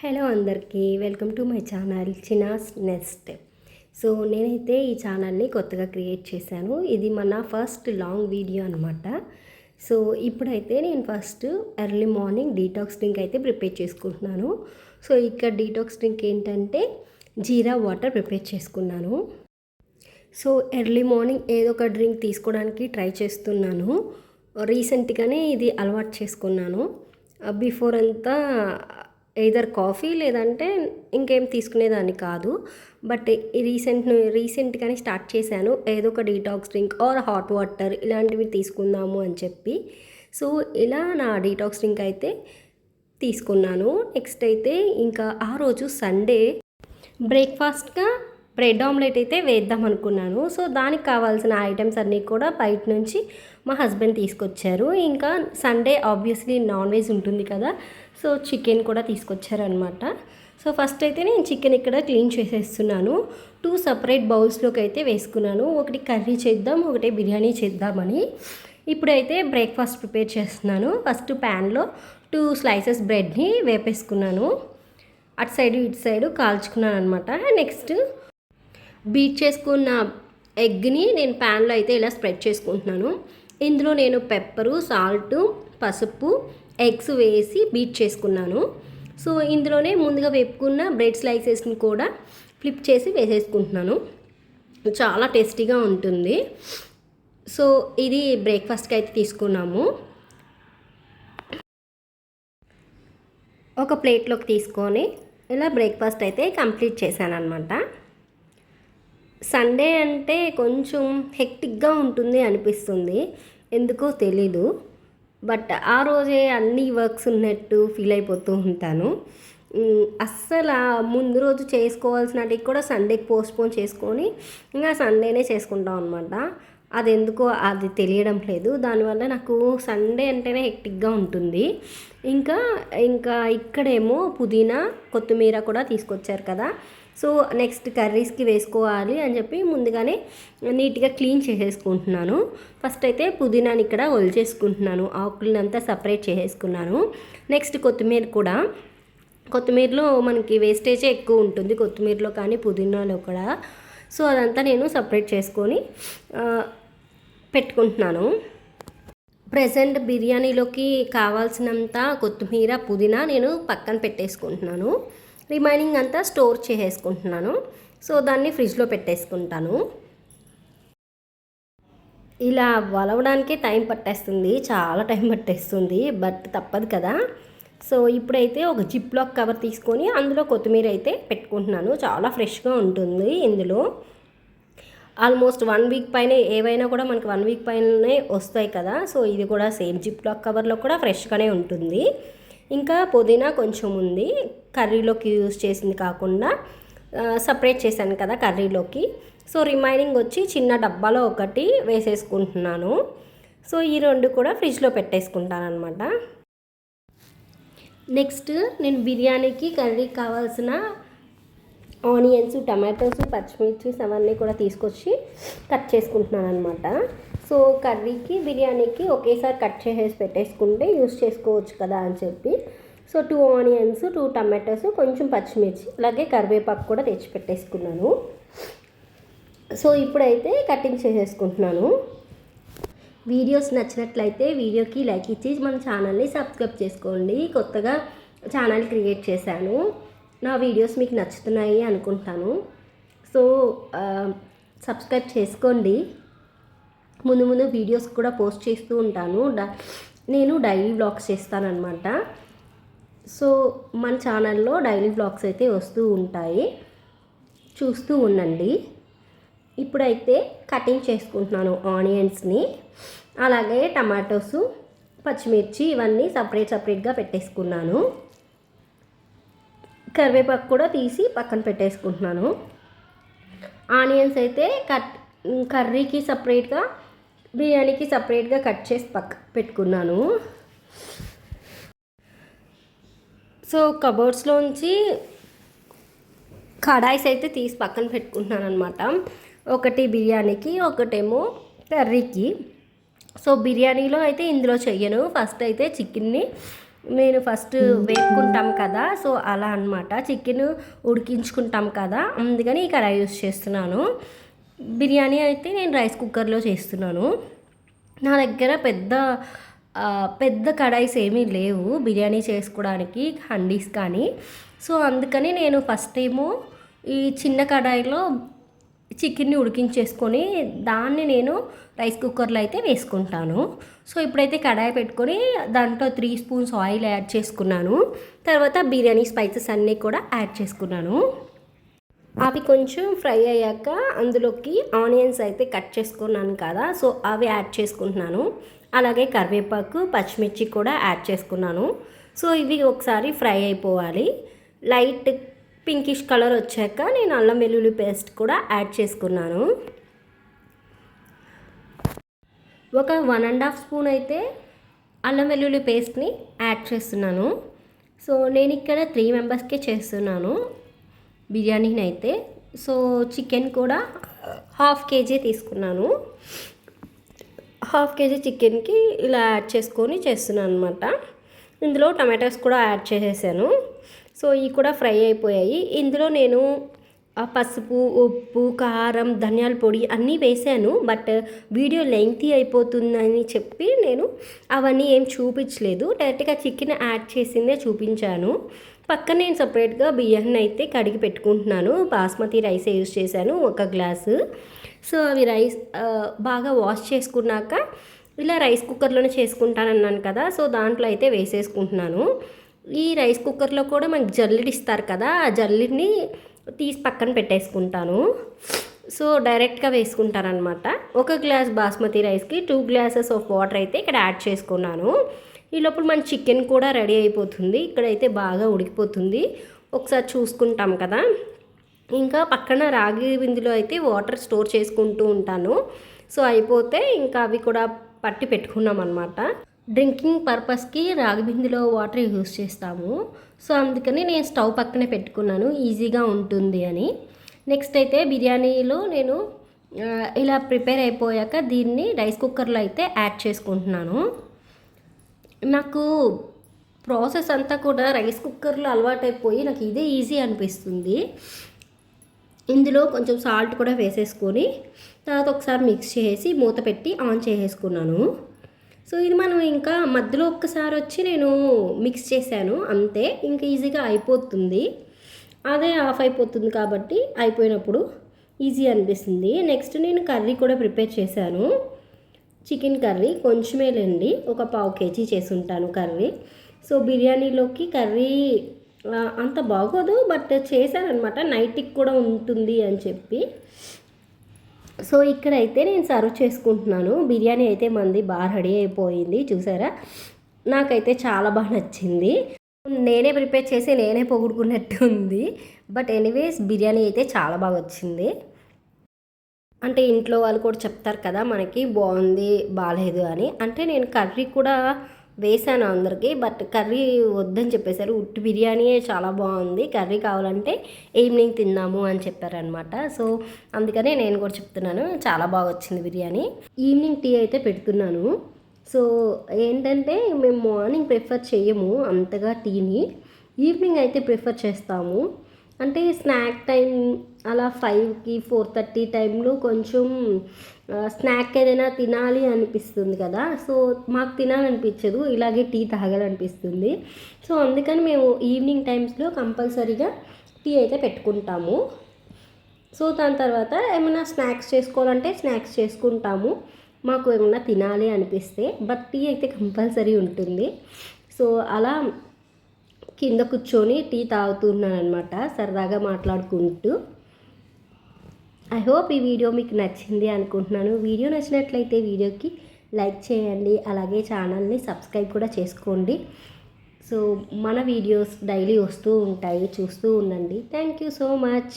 Hello అందరికీ welcome to my channel Chinnas nest. So నేనైతే ఈ ఛానల్ని కొత్తగా క్రియేట్ చేశాను. ఇది మన ఫస్ట్ లాంగ్ వీడియో అనమాట సో ఇప్పుడైతే నేను first early morning detox drink అయితే ప్రిపేర్ చేసుకుంటున్నాను. సో ఇక్కడ డీటాక్స్ డ్రింక్ ఏంటంటే జీరా వాటర్ ప్రిపేర్ చేసుకున్నాను. సో ఎర్లీ మార్నింగ్ ఏదో ఒక డ్రింక్ తీసుకోవడానికి ట్రై చేస్తున్నాను. రీసెంట్గానే ఇది అలవాటు చేసుకున్నాను. బిఫోర్ అంతా ఎయిదర్ కాఫీ లేదంటే ఇంకేం తీసుకునేదాన్ని కాదు. బట్ రీసెంట్ రీసెంట్గానే స్టార్ట్ చేశాను. ఏదో ఒక detox drink or hot water ఇలాంటివి తీసుకుందాము అని చెప్పి. సో ఇలా నా డీటాక్స్ డ్రింక్ అయితే తీసుకున్నాను. నెక్స్ట్ అయితే ఇంకా ఆ రోజు సండే బ్రేక్ఫాస్ట్గా బ్రెడ్ ఆమ్లెట్ అయితే వేద్దాం అనుకున్నాను. సో దానికి కావాల్సిన ఐటమ్స్ అన్నీ కూడా బయట నుంచి మా హస్బెండ్ తీసుకొచ్చారు. ఇంకా సండే ఆబ్వియస్లీ నాన్ వెజ్ ఉంటుంది కదా. సో చికెన్ కూడా తీసుకొచ్చారనమాట సో ఫస్ట్ అయితే నేను చికెన్ ఇక్కడ క్లీన్ చేసేస్తున్నాను. టూ సపరేట్ బౌల్స్లోకి అయితే వేసుకున్నాను. ఒకటి కర్రీ చేద్దాం ఒకటి బిర్యానీ చేద్దామని. ఇప్పుడైతే బ్రేక్ఫాస్ట్ ప్రిపేర్ చేస్తున్నాను. ఫస్ట్ ప్యాన్లో టూ స్లైసెస్ బ్రెడ్ని వేపేసుకున్నాను. అటు సైడ్ ఇటు సైడ్ కాల్చుకున్నాను అనమాట నెక్స్ట్ బీట్ చేసుకున్న ఎగ్ని నేను ప్యాన్లో అయితే ఇలా స్ప్రెడ్ చేసుకుంటున్నాను. ఇందులో నేను పెప్పరు సాల్ట్ పసుపు ఎగ్స్ వేసి బీట్ చేసుకున్నాను. సో ఇందులోనే ముందుగా వేపుకున్న బ్రెడ్ స్లైసెస్ని కూడా ఫ్లిప్ చేసి వేసేసుకుంటున్నాను. చాలా టేస్టీగా ఉంటుంది. సో ఇది బ్రేక్ఫాస్ట్కి అయితే తీసుకున్నాము. ఒక ప్లేట్లోకి తీసుకొని ఇలా బ్రేక్ఫాస్ట్ అయితే కంప్లీట్ చేశాను అనమాట సండే అంటే కొంచెం హెక్టిక్గా ఉంటుంది అనిపిస్తుంది. ఎందుకో తెలీదు. బట్ ఆ రోజే అన్ని వర్క్స్ ఉన్నట్టు ఫీల్ అయిపోతూ ఉంటాను. అస్సలు ముందు రోజు చేసుకోవాల్సినవి కూడా సండేకి పోస్ట్పోన్ చేసుకొని ఇంకా సండేనే చేసుకుంటాం అనమాట అది ఎందుకో అది తెలియడం లేదు. దానివల్ల నాకు సండే అంటేనే హెక్టిక్గా ఉంటుంది. ఇంకా ఇంకా ఇక్కడేమో పుదీనా కొత్తిమీర కూడా తీసుకొచ్చారు కదా. సో నెక్స్ట్ కర్రీస్కి వేసుకోవాలి అని చెప్పి ముందుగానే నీట్గా క్లీన్ చేసేసుకుంటున్నాను. ఫస్ట్ అయితే పుదీనాని ఇక్కడ ఒలిచేసుకుంటున్నాను ఆకులనంతా సపరేట్ చేసేసుకున్నాను. నెక్స్ట్ కొత్తిమీర కూడా. కొత్తిమీరలో మనకి వేస్టేజే ఎక్కువ ఉంటుంది. కొత్తిమీరలో కానీ పుదీనాలో కూడా. సో అదంతా నేను సపరేట్ చేసుకొని పెట్టుకుంటున్నాను. ప్రజెంట్ బిర్యానీలోకి కావాల్సినంత కొత్తిమీర పుదీనా నేను పక్కన పెట్టేసుకుంటున్నాను. రిమైనింగ్ అంతా స్టోర్ చేసేసుకుంటున్నాను. సో దాన్ని ఫ్రిడ్జ్లో పెట్టేసుకుంటాను. ఇలా వలవడానికి టైం పట్టేస్తుంది. చాలా టైం పట్టేస్తుంది. బట్ తప్పదు కదా. సో ఇప్పుడైతే ఒక జిప్ లాక్ కవర్ తీసుకొని అందులో కొత్తిమీర అయితే పెట్టుకుంటున్నాను. చాలా ఫ్రెష్గా ఉంటుంది ఇందులో. ఆల్మోస్ట్ వన్ వీక్ పైన ఏవైనా కూడా మనకి వన్ వీక్ పైననే వస్తాయి కదా. సో ఇది కూడా సేమ్ జిప్ లాక్ కవర్లో కూడా ఫ్రెష్గానే ఉంటుంది. ఇంకా పుదీనా కొంచెం ఉంది. కర్రీలోకి యూజ్ చేసింది కాకుండా సపరేట్ చేశాను కదా కర్రీలోకి. సో రిమైనింగ్ వచ్చి చిన్న డబ్బాలో ఒకటి వేసేసుకుంటున్నాను. సో ఈ రెండు కూడా ఫ్రిడ్జ్లో పెట్టేసుకుంటాను అనమాట నెక్స్ట్ నేను బిర్యానీకి కర్రీకి కావాల్సిన ఆనియన్స్ టమాటోస్ పచ్చిమిర్చి అవన్నీ కూడా తీసుకొచ్చి కట్ చేసుకుంటున్నాను అనమాట సో కర్రీకి బిర్యానీకి ఒకేసారి కట్ చేసేసి పెట్టేసుకుంటే యూస్ చేసుకోవచ్చు కదా అని చెప్పి. So two onions two tomatoes కొంచెం పచ్చిమిర్చి అలాగే కరివేపాకు కూడా తెచ్చి పెట్టేసుకున్నాను. సో ఇప్పుడైతే కటింగ్ చేసేసుకుంటున్నాను. వీడియోస్ నచ్చినట్లయితే వీడియోకి లైక్ ఇచ్చి మన ఛానల్ని సబ్స్క్రైబ్ చేసుకోండి. కొత్తగా ఛానల్ క్రియేట్ చేశాను. నా వీడియోస్ మీకు నచ్చుతున్నాయి అనుకుంటాను. సో సబ్స్క్రైబ్ చేసుకోండి. ముందు ముందు వీడియోస్ కూడా పోస్ట్ చేస్తూ ఉంటాను. నేను డైలీ వ్లాగ్స్ చేస్తానన్నమాట. సో మన ఛానల్లో డైలీ వ్లాగ్స్ అయితే వస్తూ ఉంటాయి. చూస్తూ ఉండండి. ఇప్పుడైతే కటింగ్ చేసుకుంటున్నాను ఆనియన్స్ని. అలాగే టమాటోస్ పచ్చిమిర్చి ఇవన్నీ సపరేట్ సపరేట్గా పెట్టేసుకున్నాను. కరివేపాకు కూడా తీసి పక్కన పెట్టేసుకుంటున్నాను. ఆనియన్స్ అయితే కట్ కర్రీకి సపరేట్గా బిర్యానీకి సపరేట్గా కట్ చేసి పక్క పెట్టుకున్నాను. సో కబోర్డ్స్లోంచి కడాయిస్ అయితే తీసి పక్కన పెట్టుకుంటున్నాను అనమాట ఒకటి బిర్యానీకి ఒకటేమో కర్రీకి. సో బిర్యానీలో అయితే ఇందులో చెయ్యను. ఫస్ట్ అయితే చికెన్ని నేను ఫస్ట్ వేపుకుంటాం కదా సో అలా అనమాట చికెన్ ఉడికించుకుంటాం కదా అందుకని ఈ కడాయి యూస్ చేస్తున్నాను. బిర్యానీ అయితే నేను రైస్ కుక్కర్లో చేస్తున్నాను. నా దగ్గర పెద్ద పెద్ద కడాయిస్ ఏమీ లేవు. బిర్యానీ చేసుకోవడానికి హండీస్ కానీ. సో అందుకని నేను ఫస్ట్ ఏమో ఈ చిన్న కడాయిలో చికెన్ని ఉడికించేసుకొని దాన్ని నేను రైస్ కుక్కర్లో అయితే వేసుకుంటాను. సో ఇప్పుడైతే కడాయి పెట్టుకొని దాంట్లో త్రీ స్పూన్స్ ఆయిల్ యాడ్ చేసుకున్నాను. తర్వాత బిర్యానీ స్పైసెస్ అన్నీ కూడా యాడ్ చేసుకున్నాను. అవి కొంచెం ఫ్రై అయ్యాక అందులోకి ఆనియన్స్ అయితే కట్ చేసుకున్నాను కదా సో అవి యాడ్ చేసుకుంటున్నాను. అలాగే కరివేపాకు పచ్చిమిర్చి కూడా యాడ్ చేసుకున్నాను. సో ఇవి ఒకసారి ఫ్రై అయిపోవాలి. లైట్ పింకిష్ కలర్ వచ్చాక నేను అల్లం వెల్లుల్లి పేస్ట్ కూడా యాడ్ చేసుకున్నాను. ఒక వన్ అండ్ హాఫ్ స్పూన్ అయితే అల్లం వెల్లుల్లి పేస్ట్ని యాడ్ చేస్తున్నాను. సో నేను ఇక్కడ త్రీ మెంబర్స్కే చేస్తున్నాను. బిర్యానీని అయితే సో చికెన్ కూడా హాఫ్ కేజీ తీసుకున్నాను. హాఫ్ కేజీ చికెన్కి ఇలా యాడ్ చేసుకొని చేస్తున్నాను అనమాట ఇందులో టమాటోస్ కూడా యాడ్ చేసేసాను. సో ఇవి కూడా ఫ్రై అయిపోయాయి. ఇందులో నేను పసుపు ఉప్పు కారం ధనియాల పొడి అన్నీ వేసాను. బట్ వీడియో లెంగ్తీ అయిపోతుందని చెప్పి నేను అవన్నీ ఏం చూపించలేదు. డైరెక్ట్గా చికెన్ యాడ్ చేసిందే చూపించాను. పక్కన నేను సపరేట్గా బియ్యాన్ని అయితే కడిగి పెట్టుకుంటున్నాను. బాస్మతి రైస్ యూజ్ చేశాను ఒక గ్లాసు. సో అవి రైస్ బాగా వాష్ చేసుకున్నాక ఇలా రైస్ కుక్కర్లోనే చేసుకుంటానన్నాను కదా సో దాంట్లో అయితే వేసేసుకుంటున్నాను. ఈ రైస్ కుక్కర్లో కూడా మనకి జల్లిడి ఇస్తారు కదా ఆ జల్లిడిని తీసి పక్కన పెట్టేసుకుంటాను. సో డైరెక్ట్గా వేసుకుంటారనమాట ఒక గ్లాస్ బాస్మతి రైస్కి టూ గ్లాసెస్ ఆఫ్ వాటర్ అయితే ఇక్కడ యాడ్ చేసుకున్నాను. ఈ లోపల మన చికెన్ కూడా రెడీ అయిపోతుంది. ఇక్కడైతే బాగా ఉడికిపోతుంది. ఒకసారి చూసుకుంటాం కదా. ఇంకా పక్కన రాగి బిందులో అయితే వాటర్ స్టోర్ చేసుకుంటూ ఉంటాను. సో అయిపోతే ఇంకా అవి కూడా పట్టి పెట్టుకున్నాం అనమాట డ్రింకింగ్ పర్పస్కి రాగి బిందులో వాటర్ యూస్ చేస్తాము. సో అందుకని నేను స్టవ్ పక్కనే పెట్టుకున్నాను. ఈజీగా ఉంటుంది అని. నెక్స్ట్ అయితే బిర్యానీలో నేను ఇలా ప్రిపేర్ అయిపోయాక దీన్ని రైస్ కుక్కర్లో అయితే యాడ్ చేసుకుంటున్నాను. నాకు ప్రాసెస్ అంతా కూడా రైస్ కుక్కర్లో అలవాటైపోయి నాకు ఇదే ఈజీ అనిపిస్తుంది. ఇందులో కొంచెం సాల్ట్ కూడా వేసేసుకొని తర్వాత ఒకసారి మిక్స్ చేసి మూత పెట్టి ఆన్ చేసేసుకున్నాను. సో ఇది మనం ఇంకా మధ్యలో ఒక్కసారి వచ్చి నేను మిక్స్ చేశాను. అంతే ఇంకా ఈజీగా అయిపోతుంది. అదే ఆఫ్ అయిపోతుంది కాబట్టి అయిపోయినప్పుడు ఈజీ అనిపిస్తుంది. నెక్స్ట్ నేను కర్రీ కూడా ప్రిపేర్ చేశాను. చికెన్ కర్రీ కొంచెమేలేండి. ఒక పావు కేజీ చేసి ఉంటాను కర్రీ. సో బిర్యానీలోకి కర్రీ అంత బాగోదు. బట్ చేశానమాట నైట్కి కూడా ఉంటుంది అని చెప్పి. సో ఇక్కడైతే నేను సర్వ్ చేసుకుంటున్నాను. బిర్యానీ అయితే మంది బాగా రెడీ అయిపోయింది. చూసారా? నాకైతే చాలా బాగా నచ్చింది. నేనే ప్రిపేర్ చేసి నేనే పొగుడుకున్నట్టు ఉంది. బట్ ఎనీవేస్ బిర్యానీ అయితే చాలా బాగా వచ్చింది. అంటే ఇంట్లో వాళ్ళు కూడా చెప్తారు కదా మనకి బాగుంది బాగాలేదు అని. అంటే నేను కర్రీ కూడా వేసాను అందరికీ బట్ కర్రీ వద్దని చెప్పేశారు. ఉట్టి బిర్యానీయే చాలా బాగుంది. కర్రీ కావాలంటే ఈవినింగ్ తిందాము అని చెప్పారనమాట సో అందుకనే నేను కూడా చెప్తున్నాను చాలా బాగా వచ్చింది బిర్యానీ. ఈవినింగ్ టీ అయితే పెడుతున్నాను. సో ఏంటంటే మేము మార్నింగ్ ప్రిఫర్ చేయము అంతగా టీని. ఈవినింగ్ అయితే ప్రిఫర్ చేస్తాము. అంటే స్నాక్ టైం అలా ఫైవ్కి ఫోర్ థర్టీ టైంలో కొంచెం స్నాక్ ఏదైనా తినాలి అనిపిస్తుంది కదా. సో మాకు తినాలనిపించదు. ఇలాగే టీ తాగాలనిపిస్తుంది. సో అందుకని మేము ఈవినింగ్ టైమ్స్లో కంపల్సరీగా టీ అయితే పెట్టుకుంటాము. సో దాని తర్వాత ఏమైనా స్నాక్స్ చేసుకోవాలంటే స్నాక్స్ చేసుకుంటాము. మాకు ఏమైనా తినాలి అనిపిస్తే బట్ టీ అయితే కంపల్సరీ ఉంటుంది. సో అలా కింద కూర్చొని టీ తాగుతున్నాను అనమాట సరదాగా మాట్లాడుకుంటూ. ఐ హోప్ ఈ వీడియో మీకు నచ్చింది అనుకుంటున్నాను. వీడియో నచ్చినట్లయితే వీడియోకి లైక్ చేయండి అలాగే ఛానల్ని సబ్స్క్రైబ్ కూడా చేసుకోండి. సో మన వీడియోస్ డైలీ వస్తూ ఉంటాయి చూస్తూ ఉండండి. Thank you so much